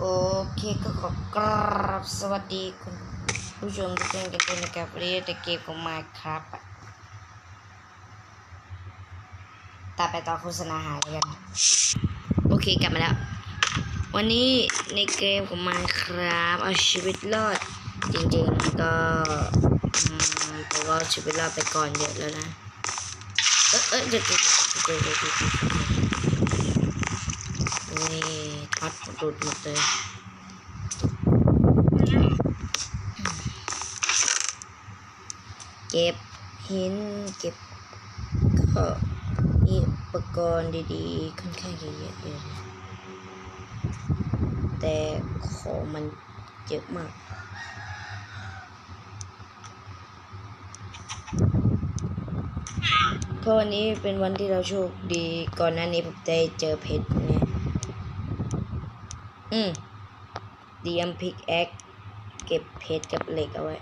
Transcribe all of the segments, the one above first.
โอเคก็ขอกราบสวัสดีคุณผู้ชมทุกท่านกันด้วยนะครับวันนี้จะเกมของมาครับตัดไปต่อโฆษณาหายกันโอเคกลับมาแล้ว วันนี้ในเกมของมาครับเอาชีวิตรอด จริงๆก็ผมก็เอาชีวิตรอดไปก่อนเยอะแล้วนะ เออเออเดี๋ยวเดี๋ยวเดี๋ยวเดี๋ยวเดี๋ยวเดี๋ยวนี่ท็อตุดหมดเลยเก็บหินเก็บก็มีอุปกรณ์ดีๆ ค่อนข้างเยอะๆเลยแต่ของมันเยอะมากเพราะวันนี้เป็นวันที่เราโชคดี ก่อนหน้านี้ผมได้เจอเพชร อืมเตรียมพิกแอคเก็บเพชรกับเหล็กเอาไว้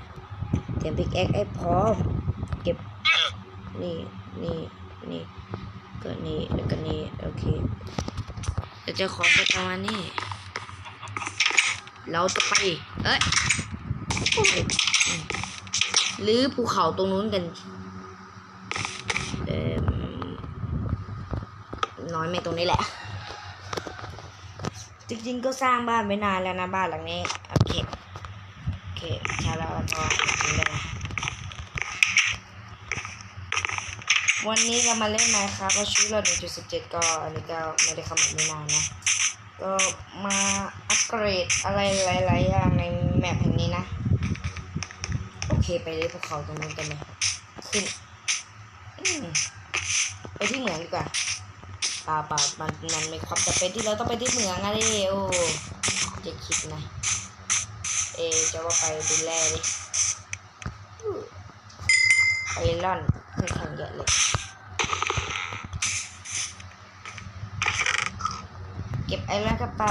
เตรียมพิกแอคให้พร้อม เก็บ นี่นี่นี่ก็นี่แล้วก็นี่โอเคเดี๋ยวจะขอไปประมาณนี้ เราจะไปเอ้ยหรือภูเขาตรงนู้นกันเอ่มน้อยไม่ตรงนี้แหละ จริงๆก็สร้างบ้านไว้นานแล้วนะบ้านหลังนี้โอเคโอเคใช่แล้วก็ทำได้วันนี้เรามาเล่นไมค์ครับก็ชื่อเรา1.17 ก็อันนี้ก็ไม่ได้เข้ามาไม่นานนะก็มาอัปเกรดอะไรหลายๆอย่างในแมปแห่งนี้นะ โอเคไปเลยภูเขาตรงนั้นกันเลยขึ้นไปที่เหมืองดีกว่า ปลาเปลามันมันมีความจำเป็นที่เราต้องไปที่เหมืองอะดิโอ้จะคิดนะ เอจะว่าไปดูแลดิไอรอนไม่แข็งเยอะเลยเก็บไอรอนเข้าไป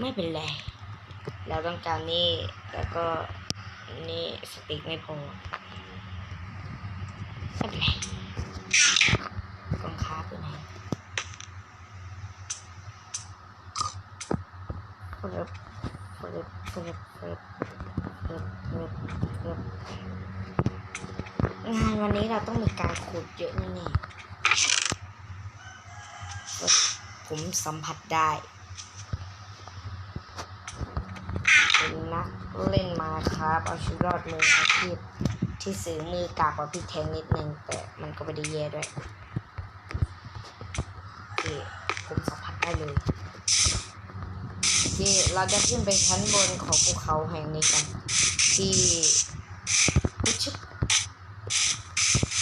ไม่เป็นไร เราต้องการนี่แล้วก็นี่สติ๊กไม่พอไม่เป็นไรกองค้าไปไหนเปิดเปิดเปิดเปิดเปิดเปิดเปิด งานวันนี้เราต้องมีการขุดเยอะแน่ๆผมสัมผัสได้เป็นนักเล่นมาครับ เอาชีวิตรอดมืออาชีพที่สื่อมือกากกว่าพี่แทงนิดนึง แต่มันก็ไม่ได้แย่ด้วยโอเคผมสัมผัสได้เลย เคเราจะขึ้นไปชั้นบนของภูเขาแห่งนี้กัน ที่ปุ๊บชึบ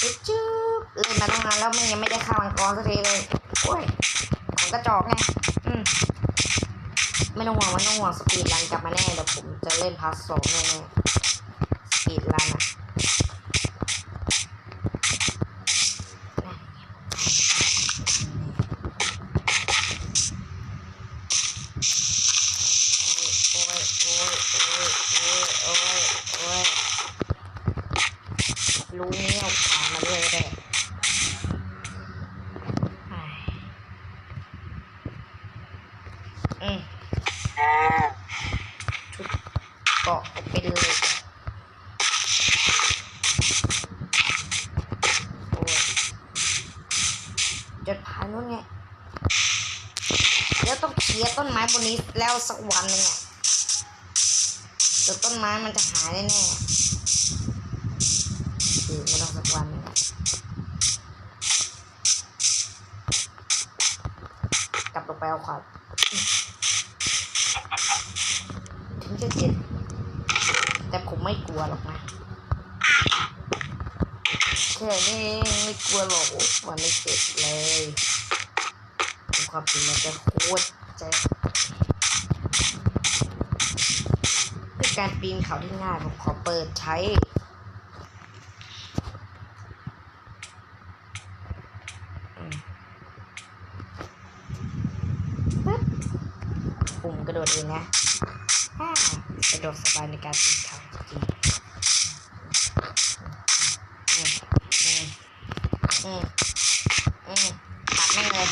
ปุ๊บชึบเล่นมาตั้งนานแล้วมันยังไม่ได้ข้ามังกรสักทีเลยโอ้ยของกระจอกไงอืมไม่ต้องห่วงไม่ต้องห่วงสปีดรันกลับมาแน่เดี๋ยวผมจะเล่นพาร์ทสองแน่ๆสปีดรันอะโอ้ยโอ้ยโอ้ยโอ้ยโอ้ยโอ้ยรู้เนี่ยเอาผ่านมาด้วยก็ได้ไอ้อืม ชุด เกาะไปเลยโอ้ยจดผ่านนู้นไงแล้วต้องเคลียร์ต้นไม้บนนี้แล้วสักวันหนึ่งอะเดี๋ยวต้นไม้มันจะหายแน่ๆคือไม่ต้องสักวันหนึงกลับลงไปเอาขวานถึงจะเจ็บแต่ผม ไม่กลัวหรอกนะแค่นี้ไม่กลัวหรอกโอ้มันไม่เจ็บเลยความจริงมันจะโคตรเจ็บเพื่อการปีนเขาที่ง่ายผมขอเปิดใช้ปุ่มกระโดดเองนะกระโดดสบายในการปีนเขา จริงอืมอืมอืมอืมตัดไม่เลย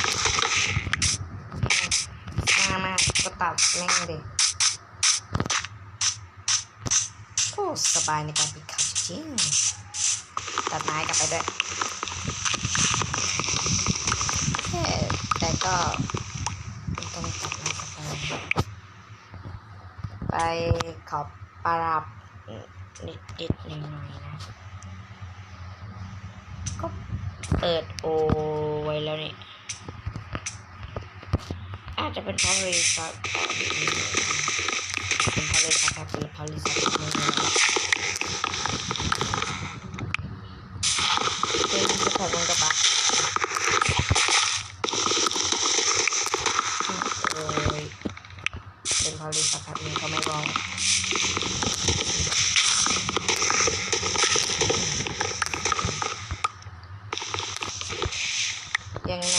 ตัดแม่งดิโอ้สบายในการปิดเขาจริงตัดไม้กลับไปด้วยแต่ก็ต้องตัดไม้กลับไป ไปขอบปรับ นิดนิดหน่อยหน่อยนะ ก็เปิดโอไว้แล้วนี่ อาจจะเป็นเพราะบริษัทเป็นเพราะบริษัทครับเป็นเพราะบริษัทมือเป็นจะถอดมันกระบะเป็นเพราะบริษัทแบบนี้เขาไม่บอก ยังไง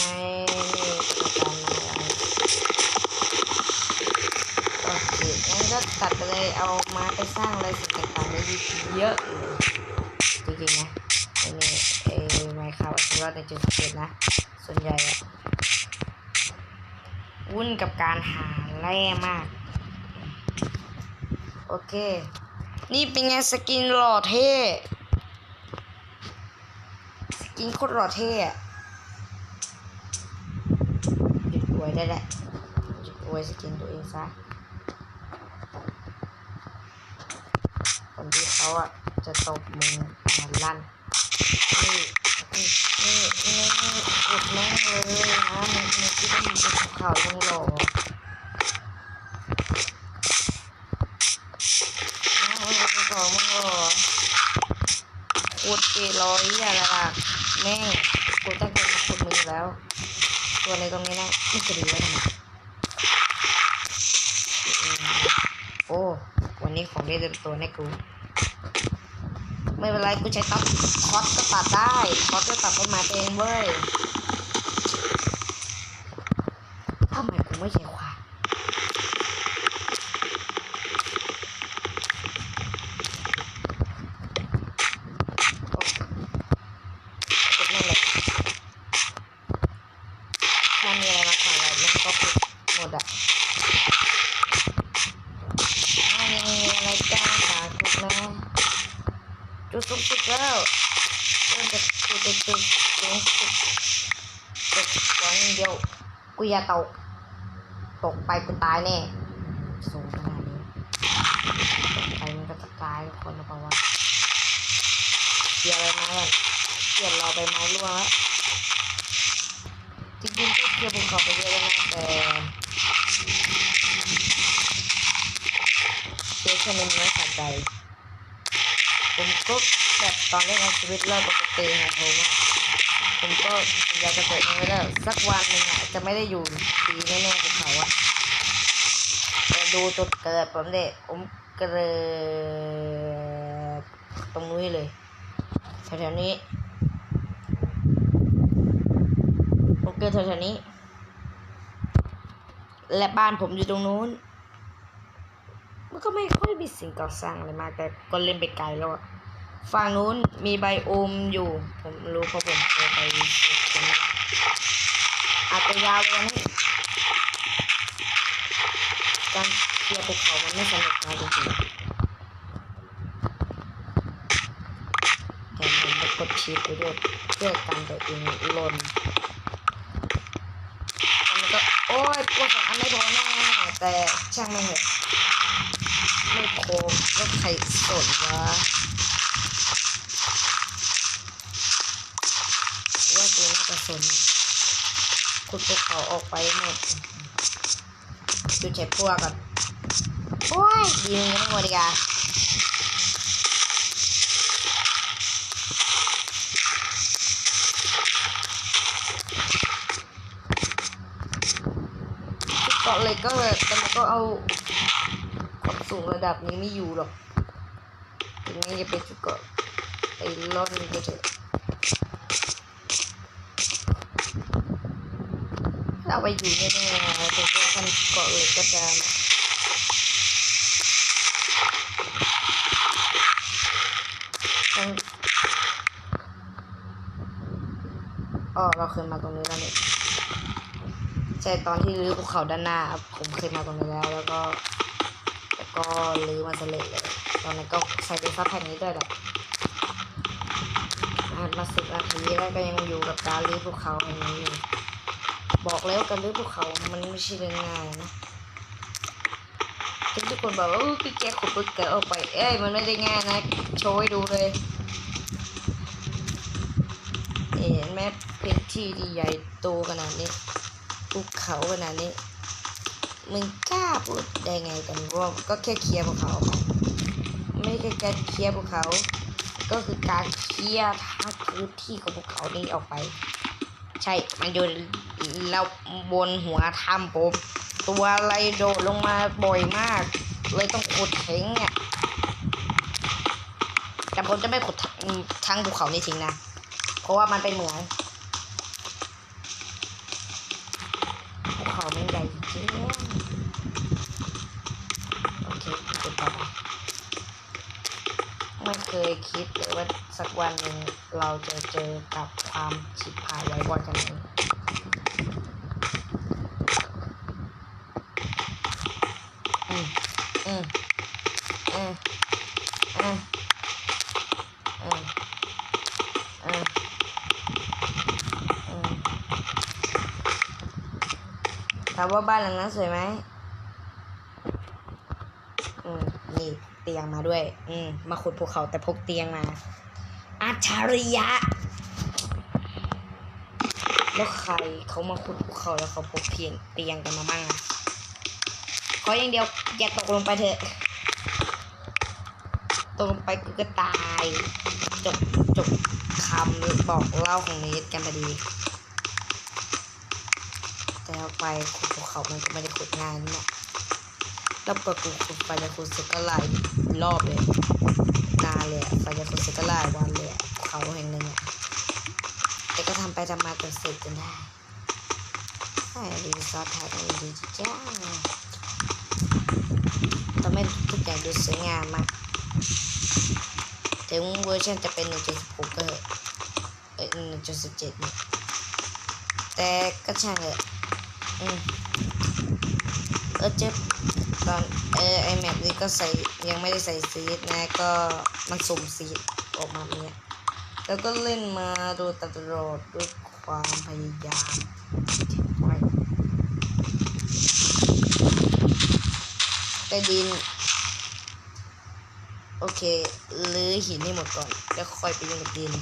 นี่กรรมการมาอะไรโอเคงั้นก็ตัดไปเลยเอามาไปสร้างอะไรสิ่งต่างๆในยูทูบเยอะเลยจริงๆนะไอ้นี่ไอ้ไมค์ ครับสำหรับในจุดนะ ส่วนใหญ่อะวุ่นกับการหาแร่มาก โอเค นี่เป็นไงสกินหล่อเท่สกินโคตรหล่อเท่อะหยุดอวยได้แหละหยุดอวยสกินตัวเองซะคนที่เขาอะจะตบมึงงานลั่นนี่ นี่นี่อุดแม่งเลยนะมึงมึงคิดว่ามึงเป็นภูเขายังหล่อนะมึงเป็นภูเขามึงหล่อขุดปีร้อยอะไรล่ะแม่งกูตั้งใจมาขุดมึงอแล้ว ตัวในตรงนี้นะไม่จะดีไว้ทำไมโอ้ วันนี้ของได้เต็มตัวแน่กู ไม่เป็นไรกูใช้ตับคอสก็ตัดได้คอสก็ตัดต้นไม้เองเว้ยทำไมกูไม่ใช่ควายโอ้กดนั่นเลย ถ้ามีอะไรมาขายอะไรมันก็คือหมดอะอันนี้อะไรจ้าขาถูกแล้วจุดสูงสุดแล้วเริ่มจะจุดจุดจุดสูงสุด ตกหวังเดียวกูอย่าตก ตกไปกูตายแน่สูงขนาดนี้ตกไปมันก็จะตายคนหรือเปล่าวะเกี่ยวอะไรมาเนี่ยเกี่ยวเราไปไม้ร่วงแล้วจริงๆก็เคลียร์ภูเขาไปเยอะแล้วนะแต่เคลียร์แค่นี้มันไม่สะใจผมก็แบบตอนแรกในชีวิตเริ่มปกติของผมอะ ผมก็อยากจะเกิดมาแล้วสักวันหนึ่งอะจะไม่ได้อยู่ปีแน่ๆกับเขาอะแต่ดูจุดเกิดผมเด็ผมเกิดตรงนู้นเลยแถวๆนี้ผมเกิดแถวๆนี้ และบ้านผมอยู่ตรงนู้นมันก็ไม่ค่อยมีสิ่งก่อสร้างอะไรมากแต่ก็เล่นไปไกลแล้วอะ ฝั่งนู้นมีไบโอมอยู่ ผมรู้เพราะผมเคยไปดูตรงนั้นอาจจะยาวเลยนะการเคลียร์ภูเขามันไม่สนุกนะจริงๆแต่ผมไปกดชีพไปด้วยเพื่อกันตัวเองหล่นมันก็โอ้ยปวดสองอันไม่พอแน่แต่ช่างไม่เหอะไม่พอแล้วใครสนวะว่ากูน่าจะ สนคุณภูเขาออกไปหมดดูใช้พวกก่อนโอ้ยยิงยังไม่หมดอีกอะเกาะเล็กก็เลยแต่มันก็เอาความสูงระดับนี้ไม่อยู่หรอกถึงนี้จะเป็นเกาะไอ้รอดนี่ก็เถอะถ้า เอาไปอยู่แน่ๆแต่ก็มันเกาะเหล็กก็จะมันอ๋อเราขึ้นมาตรงนี้แล้วนี่ช่ตอนที่รื้อภูเขาด้านหน้าผมเคยมาตรงนี้แล้ว แล้วก็แล้วก็รื้อมันสเร็จเลยตอนนั้นก็ใส่เป็นซับแผ่นนี้ด้วยแหละมาสิบนาทีแล้วก็ยังอยู่กับการรื้อภูเขาอย่างนี้อยู่ บอกแล้วการรื้อภูเขา มันไม่ใช่เรื่องง่ายนะทุกคนบอกว่าพี่แกขุดปุ๊บเกิดออกไป เอ้ย มันไม่ได้ง่ายนะ โชว์ให้ดูเลยเห็นไหมพื้นที่ที่ใหญ่โตขนาดนี้ภูเขาขนาดนี้ มึงกล้าพูดได้ไงกันว่าก็แค่เคลียร์ภูเขา ไม่ใช่การเคลียร์ภูเขา ก็คือการเคลียร์ทั้งพื้นที่ของภูเขานี้ออกไป ใช่ มันอยู่ แล้วบนหัวถ้ำผม ตัวอะไรโดดลงมาบ่อยมาก เลยต้องขุดเถงเนี่ยแต่ผมจะไม่ขุดทั้งภูเขานี้ทิ้งนะ เพราะว่ามันเป็นเหมืองภูเขาไมันใหญ่จริงโอเคขุดต่อไปไม่เคยคิดเลยว่าสักวันหนึ่งเราจะเจอกับความฉิบหายไว้บอดกันเองอืมอืมอืมอืมอืมอืมอืมถาม ว่าบ้านหลังนั้นสวยไหมอืมนี่เตียงมาด้วย อืมมาขุดภูเขาแต่พกเตียงมาอัจฉริยะ แล้วใครเขามาขุดภูเขาแล้วเขาพกเพียงเตียงกันมามั่งอะขออย่างเดียวอย่าตกลงไปเถอะตกลงไปกูก็ตาย จบจบคำบอกเล่าของเนสกันพอดี แต่เอาไปขุดภูเขามันก็ไม่ได้ขุดงายนี่แหละแล้วก็กูขุดไปแล้วขุดเสร็จก็หลายรอบเลยนานเลยไปจะขุดเสร็จก็หลายวันเลยเขาแห่งหนึ่งอะแต่ก็ทำไปทำมาจนเสร็จจนได้ใช่รีสอร์ทไทยต้ดีจ้าทำให้ทุกอย่างดูสวยงามมากถึงเวอร์ชันจะเป็น 1.16ก็เถอะเอ้ย1.17เนี่แต่ก็ช่างเถอะ เออเจ็บตอนเออไอแมปนี้ก็ใส่ยังไม่ได้ใส่ซีดนะก็มันสุ่มซีดออกมาเนี้ยแล้วก็เล่นมาโดยตลอดด้วยความพยายามไว้แต่ดิน โอเค ลื้อหินนี่หมดก่อน แล้วค่อยไปยุ่งกับดิน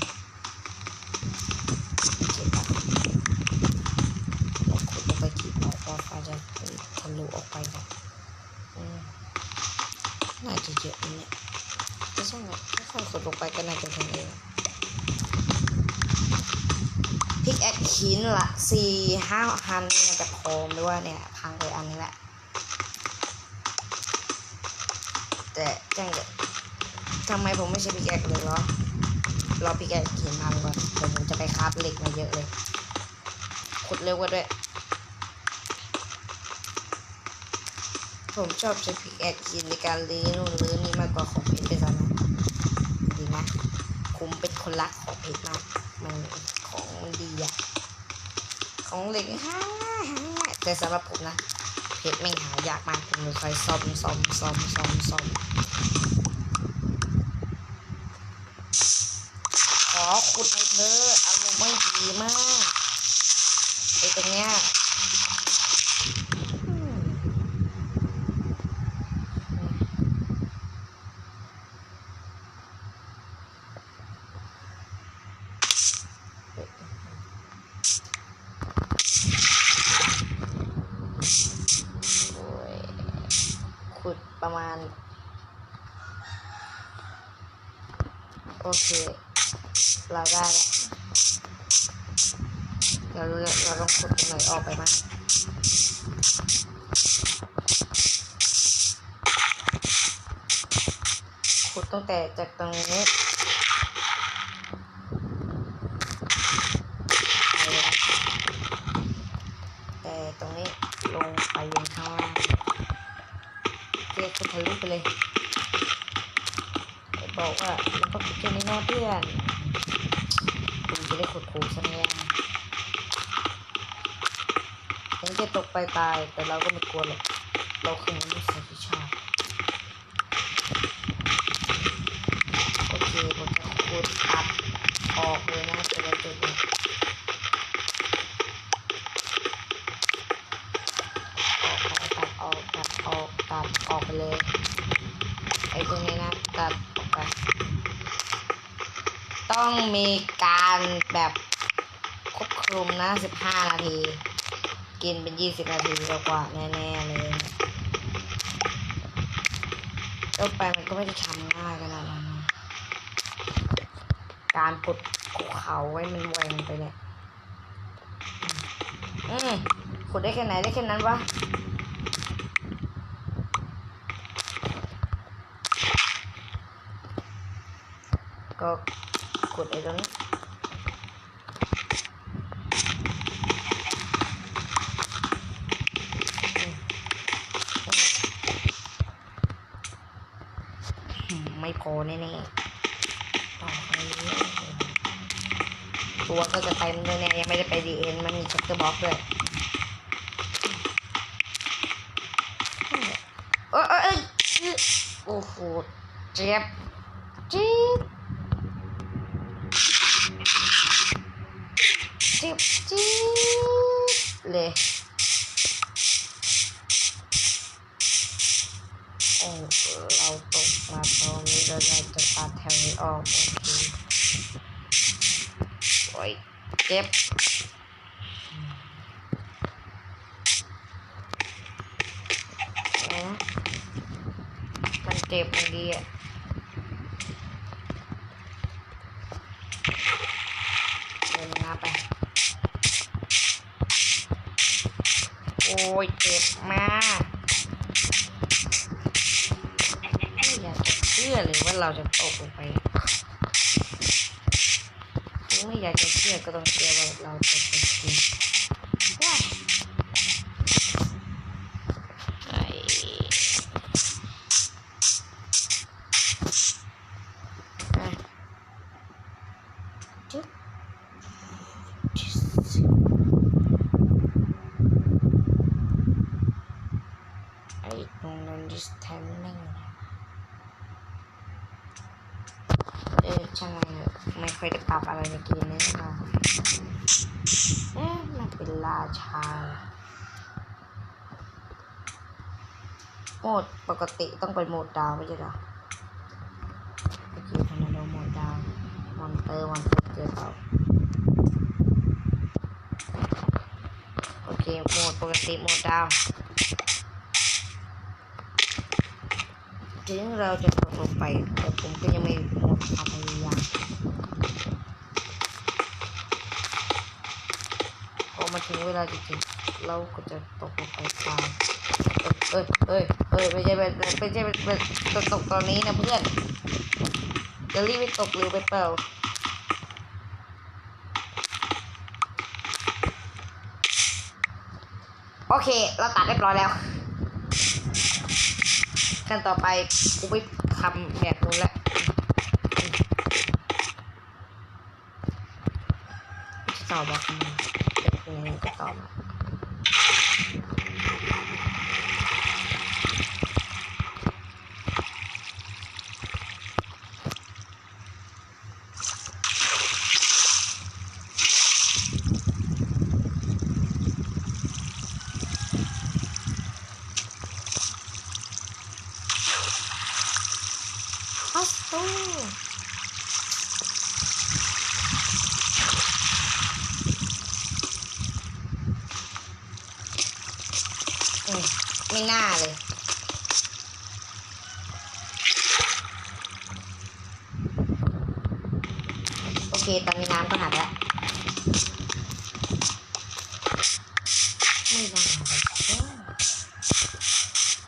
โอเคปะเราขุดลงไปกี่ปอกว่าฟ้าจะทะลุออกไปนะอืมน่าจะ เยอะนะเนี่ยไม่ใช่ไหมค่อยๆขุดลงไปก็น่าจะถึงเองพิกแอคหินละสี่ห้าพันมันจะพอไหมว่าเนี่ย พังไปอันนี้แหละ แต่จังเลยทำไมผมไม่ใช่พิกแอคเลยเหรอรอพิกแอคหินพังก่อนเดี๋ยวผมจะไปคราฟเหล็กมาเยอะเลยขุดเร็วกว่าด้วย ผมชอบใช้พิกแอคกินในการลื้อนู่นลื้อนี่มากกว่าของเพชรไปซะนะดีไหมผมเป็นคนรักของเพชรมาก มันของมันดีอะของเหล็กหาหาแต่สำหรับผมนะ เพชรไม่งหายากมากผมเลยคอยซ่อมซ่อมซ่อมซ่อมซ่อม ขอขุดหน่อยเธอะอารมณ์ไม่ดีมากไอ้ตรงเนี้ยอืมโอ้ยขุด ประมาณ โอเค เราได้แล้วเดี๋ยวเราต้องขุดตรงไหนออกไปบ้างขุดตั้งแต่จากตรงนี้ไปเลยนะแต่ตรงนี้ลงไปยังข้างล่างเรียกขุดทะลุไปเลยไอ้ บอกว่าแล้วก็ขุดแค่นี้นะเพื่อนมันจะได้ขุดถูกใช่ไหมล่ะเฮ้ยมันจะตกไปตายแต่เราก็ไม่กลัวหรอกเราคือมนุษย์สันติชาติโอเคผมจะคูดตัดออกเลยนะแต่ละจุดเนี่ยออกตัดออกตัดออกตัดออกไปเลย ไอ้ตรงนี้นะ ตัดออกไป ต้อง มีการแบบควบคุมนะ 15 นาที กินเป็น 20 นาทีกว่าแน่ๆเลยก็ไปมันก็ไม่ได้ทำง่ายขนาดนั้นนะการกดเขาไว้มันแหวงไปเนี่ย อืมขุดได้แค่ไหนได้แค่นั้นวะก็ กดไอ้ตรงนี้อืมไม่พอแน่ๆต่อไปตัวก็จะเต็มเลยเนี่ยยังไม่ได้ไปดีเอ็นมันมีชัตเตอร์บ็อกด้วยเอยเออยโอ้โหเจ็บจี๊ด จิ๊บจิ๊บเลยโอ้เราตกมาตรงนี้เราจะตัดแถวนี้ออกโอเคโอ้ยเจ็บนะ เจ็บดีอะเดินมาไป โอ้ยเจ็บมากไม่อยากจะเชื่อเลยว่าเราจะตกลงไปถึงไม่อยากจะเชื่อก็ต้องเชื่อว่าเราตกไปจริงว้ายไอ้อะจึ๊บจึ๊บ ไอ้ตรงนั้น distancing เออช่างมัน เคยได้ปรับอะไรในเกมนี้มาเอ๊ะมันเป็นราชาโหมดปกติต้องเป็นโหมดดาวไม่ใช่หรอโอเคทำไมเราโหมดดาวมอนเตอร์มอนเตอร์เจอเราโอเคโหมดปกติโหมดดาว ถึงเราจะตกลงไป แต่ผมก็ยังไม่หมดความพยายามพอมาถึงเวลาจริงๆเราก็จะตกลงไปตามเอ้ยเอ้ยเอ้ยไม่ใช่ไม่ใช่แบบตกตกตอนนี้นะเพื่อนจะรีบไปตกเร็วไปเปล่าโอเค เราตัดเรียบร้อยแล้ว กันต่อไปกูไปทำแบบนู้นละต่อบอกมันเป็นยังไงก็ต่อมาฮัสโตอืมไม่น่าเลย โอ เคตอนนี้น้ำก็หายแล้วไม่น่าเลยเจ้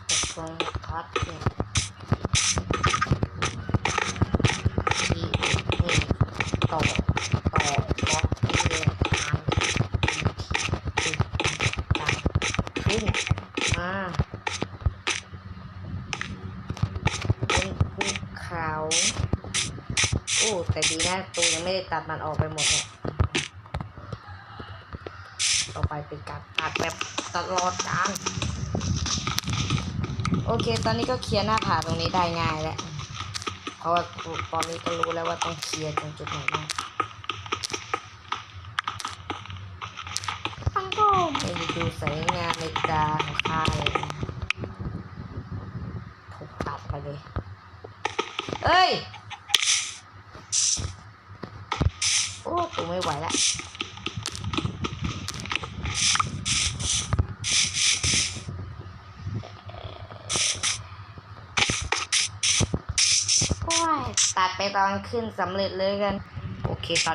ตกลงพัดเนี่ยที่นี่ต่อต่อบล็อกที่เลยทางที่ตามขึ้นมาบนภูเขาโอ้แต่ดีนะ ไม่ได้ตัดมันออกไปหมดเนี่ยต่อไปเป็นการตัดแบบตลอดกาลโอเค ตอนนี้ก็เคลียร์หน้าผาตรงนี้ได้ง่ายแล้วเพราะว่าตอนนี้ก็รู้แล้วว่าต้องเคลียร์ตรงจุดไหนบ้างมันก็ไม่ได้ดูสวยงามในตาของข้าเลยนะถูกตัดไปเลย เอ้ย โอ้ตูไม่ไหวละ โอ้ยตัดไปตอนขึ้นสำเร็จเลยกัน โอเคตอนนี้